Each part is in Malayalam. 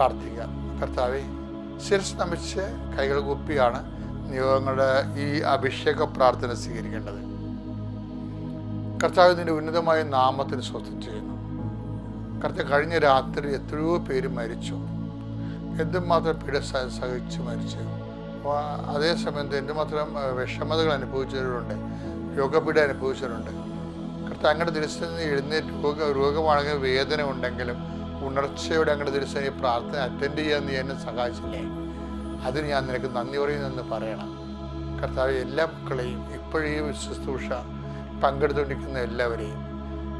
പ്രാർത്ഥിക്കാം കർത്താവെ ശിരസ് നമിച്ച് കൈകൾ കുപ്പിയാണ് നിയോഗങ്ങളുടെ ഈ അഭിഷേക പ്രാർത്ഥന സ്വീകരിക്കേണ്ടത്. കർത്താവ് നിന്റെ ഉന്നതമായ നാമത്തിന് സ്വസ്ഥം ചെയ്യുന്നു. കർത്താവ് കഴിഞ്ഞ രാത്രി എത്രയോ പേര് മരിച്ചു. എന്തുമാത്രം പീഡ സഹിച്ച് മരിച്ചു. അതേസമയം എന്തുമാത്രം വിഷമതകൾ അനുഭവിച്ചവരുണ്ട് രോഗപീഠ അനുഭവിച്ചവരുണ്ട്. കർത്താവ് അങ്ങയുടെ നിന്ന് എഴുന്നേറ്റ് രോഗ രോഗമാണെങ്കിൽ വേദന ഉണ്ടെങ്കിലും ഉണർച്ചയോടെ അങ്ങോട്ട് ഈ പ്രാർത്ഥന അറ്റൻഡ് ചെയ്യാൻ നീ എന്നെ സഹായിച്ചില്ലേ? അതിന് ഞാൻ നിനക്ക് നന്ദി പറയുന്നെന്ന് പറയണം. കർത്താവ് എല്ലാ മക്കളെയും ഇപ്പോഴേ ശുശ്രൂഷ പങ്കെടുത്തുകൊണ്ടിരിക്കുന്ന എല്ലാവരെയും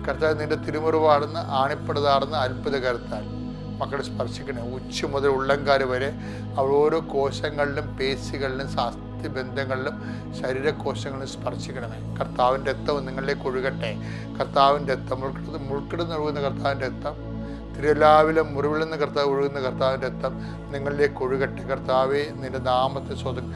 കർത്താവ് നിന്റെ തിരുമുറിവാടുന്ന ആണിപ്പടുതാടുന്ന അത്ഭുത കരുത്താൽ മക്കളെ സ്പർശിക്കണേ. ഉച്ച മുതൽ ഉള്ളംകാൽ വരെ അവർ ഓരോ കോശങ്ങളിലും പേശികളിലും സാസ്തി ബന്ധങ്ങളിലും ശരീരകോശങ്ങളിലും സ്പർശിക്കണമേ. കർത്താവിന്റെ രക്തം നിങ്ങളിലേക്ക് ഒഴുകട്ടെ. കർത്താവിന്റെ രക്തം മുൾക്കിടുന്ന മുൾക്കിടുന്ന ഒഴുകുന്ന കർത്താവിന്റെ രക്തം തിരുവല്ലാവിലും മുറിവിൽ നിന്ന് കർത്താവ് ഒഴുകുന്ന കർത്താവിന്റെ രക്തം നിങ്ങളിലേക്ക് ഒഴുകട്ടെ. കർത്താവെ നിന്റെ നാമത്തെ സ്വതം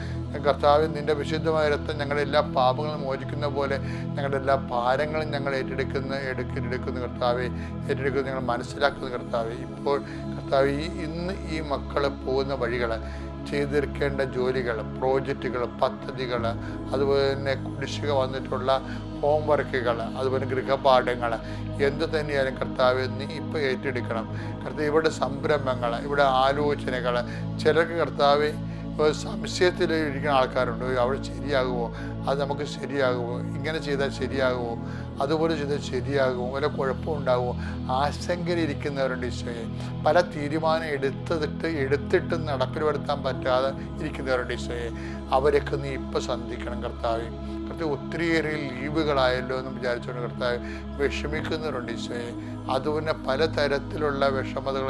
കർത്താവ് നിന്റെ വിശുദ്ധമായ രക്തം ഞങ്ങളുടെ എല്ലാ പാപങ്ങളും മോചിക്കുന്ന പോലെ ഞങ്ങളുടെ എല്ലാ ഭാരങ്ങളും ഞങ്ങൾ ഏറ്റെടുക്കുന്ന എടുക്കുന്ന കർത്താവെ. ഏറ്റെടുക്കുന്ന ഞങ്ങൾ മനസ്സിലാക്കുന്ന കർത്താവെ. ഇപ്പോൾ കർത്താവ് ഈ ഇന്ന് ഈ മക്കൾ പോകുന്ന വഴികൾ ചെയ്തിരിക്കേണ്ട ജോലികൾ പ്രോജക്റ്റുകൾ പദ്ധതികൾ അതുപോലെ തന്നെ കുടിശ്ശിക വന്നിട്ടുള്ള ഹോംവർക്കുകൾ അതുപോലെ ഗൃഹപാഠങ്ങൾ എന്ത് തന്നെയായാലും കർത്താവ് നീ ഇപ്പോൾ ഏറ്റെടുക്കണം. കർത്താവ് ഇവിടെ സംരംഭങ്ങൾ ഇവിടെ ആലോചനകൾ ചിലർക്ക് കർത്താവ് സംശയത്തിൽ ഇരിക്കുന്ന ആൾക്കാരുണ്ട്. "ഓ, അവിടെ ശരിയാകുമോ? അത് നമുക്ക് ശരിയാകുമോ? ഇങ്ങനെ ചെയ്താൽ ശരിയാകുമോ? അതുപോലെ ചെയ്താൽ ശരിയാകുമോ? വല്ല കുഴപ്പമുണ്ടാകുമോ ആശങ്കയിലിരിക്കുന്നവരുണ്ട് ഈശോയെ. പല തീരുമാനം എടുത്തിട്ട് എടുത്തിട്ട് നടപ്പിൽ വരുത്താൻ പറ്റാതെ ഇരിക്കുന്നവരുണ്ട് ഈശോയെ. അവരൊക്കെ നീ ഇപ്പം സന്ധിക്കണം കർത്താവെ. കർത്താവ് ഒത്തിരിയേറെ ലീവുകളായല്ലോ എന്ന് വിചാരിച്ചുകൊണ്ട് കർത്താവ് വിഷമിക്കുന്നവരുണ്ട് ഈശോയെ. അതുപോലെ പലതരത്തിലുള്ള വിഷമതകൾ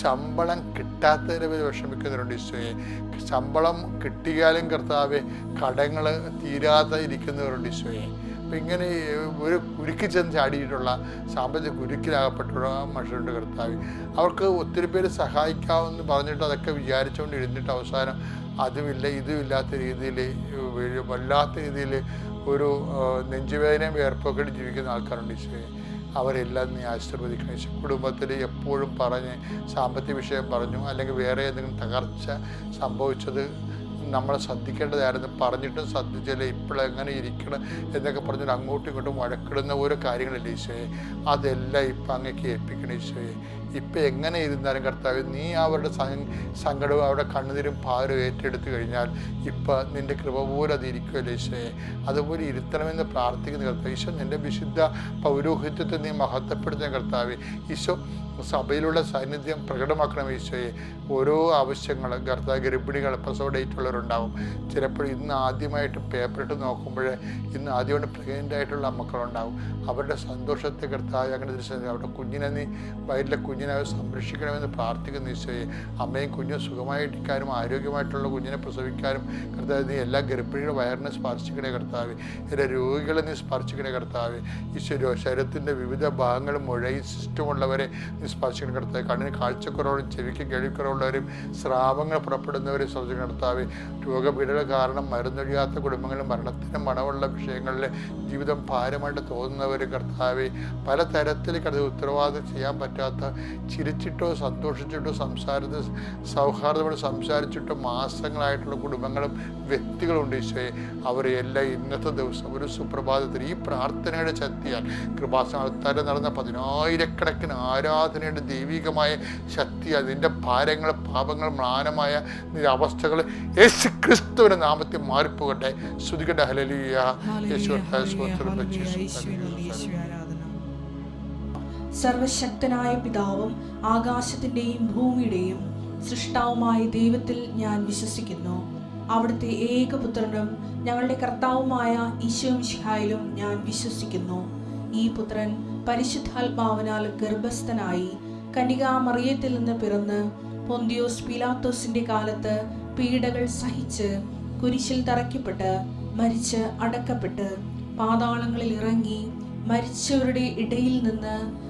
ശമ്പളം കിട്ടാത്തതിനെ പേര് വിഷമിക്കുന്നവരുണ്ട് ഈശോയെ. ശമ്പളം കിട്ടിയാലും കർത്താവ് കടങ്ങൾ തീരാതെ ഇരിക്കുന്നവരുണ്ട് ഈശോയെ. അപ്പം ഇങ്ങനെ ഒരു കുരുക്കി ചെന്ന് ചാടിയിട്ടുള്ള സാമ്പത്തിക കുരുക്കിലാകപ്പെട്ടുള്ള മനുഷ്യരുണ്ട് കർത്താവ്. അവർക്ക് ഒത്തിരി പേര് സഹായിക്കാമെന്ന് പറഞ്ഞിട്ട് അതൊക്കെ വിചാരിച്ചുകൊണ്ട് ഇരുന്നിട്ട് അവസാനം അതുമില്ല ഇതുമില്ലാത്ത രീതിയിൽ വല്ലാത്ത രീതിയിൽ ഒരു നെഞ്ചുവേദനയും വേർപ്പൊക്കെ ജീവിക്കുന്ന ആൾക്കാരുണ്ട് ഈശോയെ. അവരെല്ലാം നീ ആശീർവദിക്കണം. ഈശോ കുടുംബത്തിൽ എപ്പോഴും പറഞ്ഞ് സാമ്പത്തിക വിഷയം പറഞ്ഞു അല്ലെങ്കിൽ വേറെ എന്തെങ്കിലും തകർച്ച സംഭവിച്ചത് നമ്മൾ ശ്രദ്ധിക്കേണ്ടതായിരുന്നു. പറഞ്ഞിട്ടും ശ്രദ്ധിച്ചില്ല ഇപ്പോഴെങ്ങനെ ഇരിക്കണം എന്നൊക്കെ പറഞ്ഞിട്ട് അങ്ങോട്ടും ഇങ്ങോട്ടും വഴക്കിടുന്ന ഓരോ കാര്യങ്ങളില്ല ഈശോയെ? അതെല്ലാം ഇപ്പം അങ്ങേക്ക് ഏൽപ്പിക്കണം ഈശോയെ. ഇപ്പം എങ്ങനെ ഇരുന്നാലും കർത്താവ് നീ അവരുടെ സങ്ക- സങ്കടവും അവരുടെ കണ്ണുനീരും ഭാരവും ഏറ്റെടുത്തു കഴിഞ്ഞാൽ ഇപ്പം നിന്റെ കൃപ പോലെ അത് ഈശോയെ. അതുപോലെ ഇരുത്തണമെന്ന് പ്രാർത്ഥിക്കുന്ന കർത്താവ് ഈശോ നിന്റെ വിശുദ്ധ പൗരോഹിത്യത്തെ നീ മഹത്വപ്പെടുത്തുന്ന കർത്താവ് ഈശോ സഭയിലുള്ള സാന്നിധ്യം പ്രകടമാക്കണം ഈശോയെ. ഓരോ ആവശ്യങ്ങൾ കർത്താവ് ഗർഭിണികൾ പ്രസവ ഡേറ്റ് ഉള്ളവരുണ്ടാവും ചിലപ്പോൾ ഇന്ന് ആദ്യമായിട്ട് പേപ്പറിട്ട് നോക്കുമ്പോൾ ഇന്ന് ആദ്യമായിട്ട് പ്രഗ്നന്റ് ആയിട്ടുള്ള മക്കളുണ്ടാവും. അവരുടെ സന്തോഷത്തെ കർത്താവ് അങ്ങനെ ദൃശ്യം അവരുടെ കുഞ്ഞിനെ നീ വയറ്റിലെ കുഞ്ഞിനെ സംരക്ഷിക്കണമെന്ന് പ്രാർത്ഥിക്കുന്ന ഈശോയെ. അമ്മയും കുഞ്ഞും സുഖമായിട്ടിരിക്കാനും ആരോഗ്യമായിട്ടുള്ള കുഞ്ഞിനെ പ്രസവിക്കാനും കർത്താവ് നീ എല്ലാ ഗർഭിണിയുടെ വയറിനെ സ്പർശിക്കണേ കർത്താവ്. എല്ലാ രോഗികളെ നീ സ്പർശിക്കണേ കർത്താവ്. ഈശ്വരോ ശരീരത്തിന്റെ വിവിധ ഭാഗങ്ങളും മുഴയും സിസ്റ്റമുള്ളവരെ നീ സ്പർശിക്കണേ കർത്താവ്. കണ്ണിന് കാഴ്ചക്കുറവും ചെവിക്ക് കേൾക്കുറവുള്ളവരും സ്രാവങ്ങൾ പുറപ്പെടുന്നവരെ സ്പർശിക്കണം കർത്താവ്. രോഗപീഠകൾ കാരണം മരുന്നൊഴിയാത്ത കുടുംബങ്ങളും മരണത്തിന് മണമുള്ള വിഷയങ്ങളിൽ ജീവിതം ഭാരമായിട്ട് തോന്നുന്നവർ കർത്താവ്. പല തരത്തിൽ കരുതി ഉത്തരവാദിത്തം ചെയ്യാൻ പറ്റാത്ത ചിരിച്ചിട്ടോ സന്തോഷിച്ചിട്ടോ സംസാരത്തിൽ സൗഹാർദ്ദമായിട്ട് സംസാരിച്ചിട്ടോ മാസങ്ങളായിട്ടുള്ള കുടുംബങ്ങളും വ്യക്തികളുണ്ട് ഈശോയെ. അവരെ എല്ലാം ഇന്നത്തെ ദിവസം ഒരു സുപ്രഭാതത്തിൽ ഈ പ്രാർത്ഥനയുടെ ശക്തിയാൽ കൃപാസനത്താരെ നടന്ന പതിനായിരക്കണക്കിന് ആരാധനയുടെ ദൈവികമായ ശക്തിയാൽ നിന്റെ ഭാരങ്ങൾ പാപങ്ങൾ മ്ലാനമായ നിന്റെ അവസ്ഥകൾ യേശു ക്രിസ്തുവിന്റെ നാമത്തിൽ മാറിപ്പോകട്ടെ. ശ്രുതികട ഹലലിയ യേശു സർവശക്തനായ പിതാവും ആകാശത്തിന്റെയും ഭൂമിയുടെയും സൃഷ്ടാവുമായ ദൈവത്തിൽ ഞാൻ വിശ്വസിക്കുന്നു. അവിടുത്തെ ഏകപുത്രനും ഞങ്ങളുടെ കർത്താവുമായ ഈശോമിഷിഹായിലും ഞാൻ വിശ്വസിക്കുന്നു. ഈ പുത്രൻ പരിശുദ്ധാത്മാവിനാൽ ഗർഭസ്ഥനായി കനികാമറിയത്തിൽ നിന്ന് പിറന്ന് പൊന്തിയോസ് പിലാത്തോസിന്റെ കാലത്ത് പീഡകൾ സഹിച്ച് കുരിശിൽ തറയ്ക്കപ്പെട്ട് മരിച്ച് അടക്കപ്പെട്ട് പാതാളങ്ങളിൽ ഇറങ്ങി മരിച്ചവരുടെ ഇടയിൽ നിന്ന്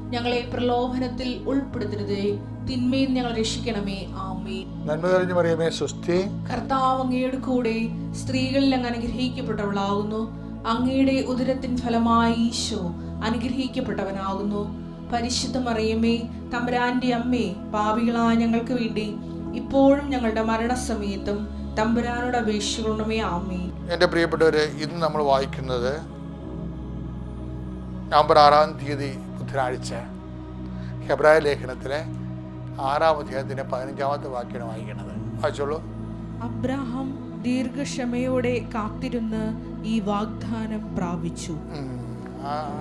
ഞങ്ങളെ പ്രലോഭനത്തിൽ ഉൾപ്പെടുത്തരുതേ. തിന്മയിൽ ഞങ്ങൾ രക്ഷിക്കണമേ. ആമേ നന്മ തെളിഞ്ഞു പറയുമേ സ്വസ്തി. കർത്താവ് അങ്ങയുടെ കൂടെ സ്ത്രീകളിൽ അങ്ങ് അനുഗ്രഹിക്കപ്പെട്ടവളാകുന്നു. അങ്ങയുടെ ഉദരത്തിൻ ഫലമായി ഈശോ അനുഗ്രഹിക്കപ്പെട്ടവനാകുന്നു. പരിശുദ്ധ മറിയമേ തമ്പുരാന്റെ അമ്മേ പാപികളായ ഞങ്ങൾക്ക് വേണ്ടി ഇപ്പോഴും ഞങ്ങളുടെ മരണസമയത്തും തമ്പുരാനോട് അപേക്ഷിക്കണമേ. ആമേ എന്റെ പ്രിയപ്പെട്ടവരെ ഇന്ന് നമ്മൾ വായിക്കുന്നത് നവംബർ ആറാം തീയതി ബുധനാഴ്ച ഹെബ്രായ ലേഖനത്തിലെ ആറാം അധ്യായത്തിന്റെ പതിനഞ്ചാമത്തെ വാക്യമാണ് വായിക്കുന്നത്. വായിച്ചോളൂ. അബ്രാഹാം ദീർഘക്ഷമയോടെ കാത്തിരുന്ന് ഈ വാഗ്ദാനം പ്രാപിച്ചു.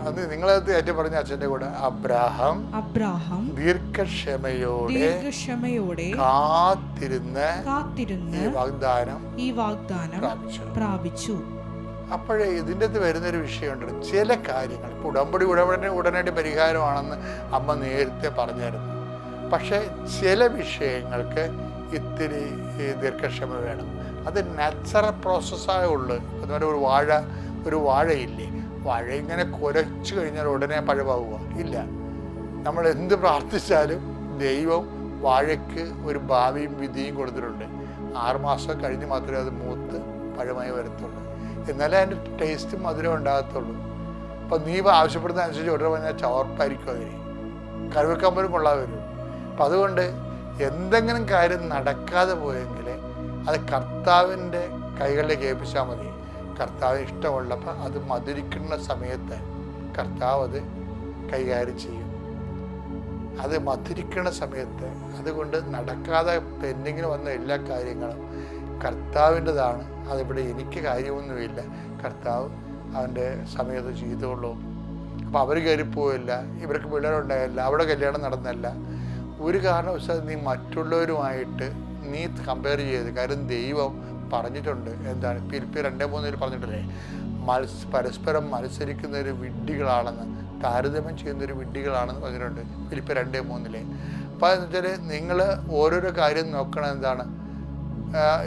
അത് നിങ്ങളത് ഏറ്റവും പറഞ്ഞ അച്ഛന്റെ കൂടെ? അബ്രാഹം അബ്രാഹം ദീർഘക്ഷമയോടെ ദീർഘക്ഷമയോടെ കാത്തിരുന്ന് കാത്തിരുന്ന് ഈ വാഗ്ദാനം ഈ വാഗ്ദാനം പ്രാപിച്ചു. അപ്പോഴേ ഇതിന്റെ അകത്ത് വരുന്നൊരു വിഷയമുണ്ട്. ചില കാര്യങ്ങൾ ഇപ്പോൾ ഉടമ്പടി ഉടമ്പടി ഉടനടി പരിഹാരമാണെന്ന് അമ്മ നേരത്തെ പറഞ്ഞായിരുന്നു. പക്ഷേ ചില വിഷയങ്ങൾക്ക് ഇത്തിരി ദീർഘക്ഷമ വേണം. അത് നാച്ചുറൽ പ്രോസസ്സായ ഉള്ളു. അതുപോലെ ഒരു വാഴ ഒരു വാഴയില്ലേ? വാഴ ഇങ്ങനെ കുലച്ചു കഴിഞ്ഞാൽ ഉടനെ പഴമാവുക ഇല്ല. നമ്മൾ എന്ത് പ്രാർത്ഥിച്ചാലും ദൈവം വാഴയ്ക്ക് ഒരു ഭാവിയും വിധിയും കൊടുത്തിട്ടുണ്ട്. ആറുമാസം കഴിഞ്ഞ് മാത്രമേ അത് മൂത്ത് പഴമായി വരത്തുള്ളൂ. എന്നാലേ അതിന്റെ ടേസ്റ്റ് മധുരം ഉണ്ടാകത്തുള്ളൂ. അപ്പം നീ ആവശ്യപ്പെടുന്ന അനുസരിച്ച് ഓർഡർ പറഞ്ഞാൽ ചവർപ്പായിരിക്കും അതിന്. കറിവെക്കാൻ പോലും കൊള്ളാൻ വരും. അപ്പം അതുകൊണ്ട് എന്തെങ്കിലും കാര്യം നടക്കാതെ പോയെങ്കിൽ അത് കർത്താവിന്റെ കൈകളിലേക്ക് ഏൽപ്പിച്ചാൽ മതി. കർത്താവിന് ഇഷ്ടമുള്ളപ്പോൾ അത് മധുരിക്കുന്ന സമയത്ത് കർത്താവ് അത് കൈകാര്യം ചെയ്യും. അത് മധുരിക്കുന്ന സമയത്ത് അതുകൊണ്ട് നടക്കാതെ പെൻഡിങ്ങിന് വന്ന എല്ലാ കാര്യങ്ങളും കർത്താവിന്റെതാണ്. അതിവിടെ എനിക്ക് കാര്യമൊന്നുമില്ല. കർത്താവ് അവന്റെ സമയത്ത് ചെയ്തോളൂ അപ്പോൾ അവർ കയറിപ്പോവില്ല. ഇവർക്ക് പിള്ളേരുണ്ടായില്ല. അവിടെ കല്യാണം നടന്നല്ല. ഒരു കാരണവശാലും നീ മറ്റുള്ളവരുമായിട്ട് നീ കമ്പയർ ചെയ്ത് കാര്യം ദൈവം പറഞ്ഞിട്ടുണ്ട്. എന്താണ്? പിരിപ്പി രണ്ടേ മൂന്നിൽ പറഞ്ഞിട്ടില്ലേ? മത്സ പരസ്പരം മത്സരിക്കുന്നൊരു വിഡ്ഢികളാണെന്ന് താരതമ്യം ചെയ്യുന്നൊരു വിഡ്ഢികളാണെന്ന് പറഞ്ഞിട്ടുണ്ട് ഫിലിപ്പ് രണ്ടേ മൂന്നിലെ. അപ്പോൾ എന്ന് വെച്ചാൽ നിങ്ങൾ ഓരോരോ കാര്യം നോക്കണം എന്താണ്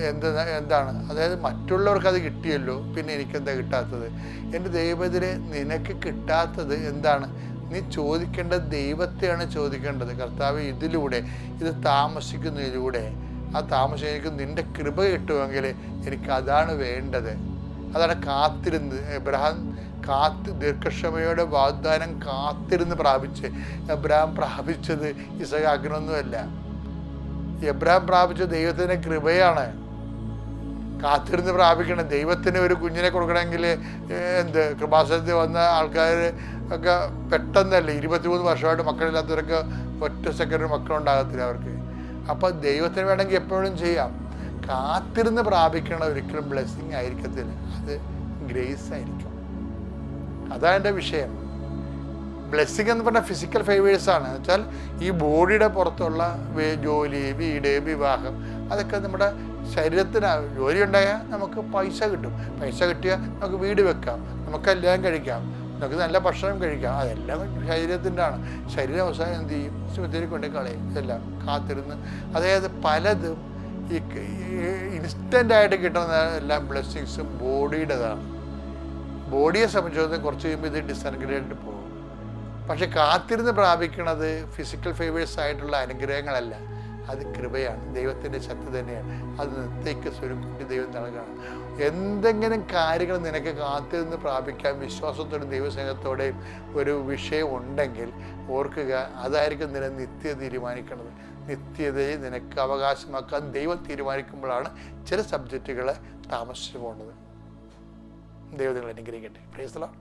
എന്ത് എന്താണ്? അതായത് മറ്റുള്ളവർക്ക് അത് കിട്ടിയല്ലോ പിന്നെ എനിക്കെന്താ കിട്ടാത്തത്? എന്റെ ദൈവത്തിലെ നിനക്ക് കിട്ടാത്തത് എന്താണ്? നീ ചോദിക്കേണ്ടത് ദൈവത്തെയാണ് ചോദിക്കേണ്ടത്. കർത്താവ് ഇതിലൂടെ ഇത് താമസിക്കുന്നതിലൂടെ ആ താമസം എനിക്ക് നിന്റെ കൃപ കിട്ടുമെങ്കിൽ എനിക്ക് അതാണ് വേണ്ടത്. അതാണ് കാത്തിരുന്ന് എബ്രഹാം കാത്ത് ദീർഘക്ഷമയുടെ വാഗ്ദാനം കാത്തിരുന്ന് പ്രാപിച്ച് എബ്രഹാം പ്രാപിച്ചത് ഇസഹാക്കിനൊന്നുമല്ല. എബ്രഹാം പ്രാപിച്ച ദൈവത്തിന്റെ കൃപയാണ്. കാത്തിരുന്ന് പ്രാപിക്കണം. ദൈവത്തിന് ഒരു കുഞ്ഞിനെ കൊടുക്കണമെങ്കിൽ എന്ത് കൃപാസനത്തിൽ വന്ന ആൾക്കാർ ഒക്കെ പെട്ടെന്നല്ലേ ഇരുപത്തിമൂന്ന് വർഷമായിട്ട് മക്കളില്ലാത്തവർക്ക് ഒറ്റ സെക്കൻഡ് മക്കളുണ്ടാകത്തില്ല അവർക്ക്. അപ്പോൾ ദൈവത്തിന് വേണമെങ്കിൽ എപ്പോഴും ചെയ്യാം. കാത്തിരുന്ന് പ്രാപിക്കണ ഒരിക്കലും ബ്ലെസ്സിങ് ആയിരിക്കത്തില്ല. അത് ഗ്രേസ് ആയിരിക്കും. അതാണ് എന്റെ വിഷയം. ബ്ലെസ്സിങ് എന്ന് പറഞ്ഞാൽ ഫിസിക്കൽ ഫേവേഴ്സാണ് എന്ന് വെച്ചാൽ ഈ ബോഡിയുടെ പുറത്തുള്ള ജോലി വീട് വിവാഹം അതൊക്കെ നമ്മുടെ ശരീരത്തിന് ജോലി ഉണ്ടായാൽ നമുക്ക് പൈസ കിട്ടും. പൈസ കിട്ടിയാൽ നമുക്ക് വീട് വെക്കാം നമുക്ക് എല്ലാം കഴിക്കാം നമുക്ക് നല്ല ഭക്ഷണം കഴിക്കാം. അതെല്ലാം ശരീരത്തിന്റെ ആണ്. ശരീരം അവസാനം എന്ത് ചെയ്യും? ശുദ്ധത്തിൽ കൊണ്ട് കളയും. ഇതെല്ലാം കാത്തിരുന്ന്. അതായത് പലതും ഈ ഇൻസ്റ്റന്റ് ആയിട്ട് കിട്ടുന്ന എല്ലാം ബ്ലെസ്സിങ്സും ബോഡിയുടേതാണ് ബോഡിയെ സംബന്ധിച്ചിടത്തോളം കുറച്ച് കഴിയുമ്പോൾ ഇത് ഡിസൻഗ്രേഡ് പോകും. പക്ഷെ കാത്തിരുന്ന് പ്രാപിക്കുന്നത് ഫിസിക്കൽ ഫേവേഴ്സ് ആയിട്ടുള്ള അനുഗ്രഹങ്ങളല്ല. അത് കൃപയാണ്. ദൈവത്തിന്റെ ശക്തി തന്നെയാണ്. അത് നിത്തേക്ക് സ്വരുക്കൂട്ടി ദൈവം നൽകണം. എന്തെങ്കിലും കാര്യങ്ങൾ നിനക്ക് കാത്തിരുന്ന് പ്രാപിക്കാൻ വിശ്വാസത്തോടും ദൈവസ്നേഹത്തോടെയും ഒരു വിഷയം ഉണ്ടെങ്കിൽ ഓർക്കുക അതായിരിക്കും നിന്നെ നിത്യ തീരുമാനിക്കുന്നത് നിത്യതയെ നിനക്ക് അവകാശമാക്കാൻ ദൈവം തീരുമാനിക്കുമ്പോഴാണ് ചില സബ്ജക്റ്റുകൾ താമസിച്ചു പോകുന്നത് ദൈവം നിങ്ങൾ അനുഗ്രഹിക്കട്ടെ. Praise the Lord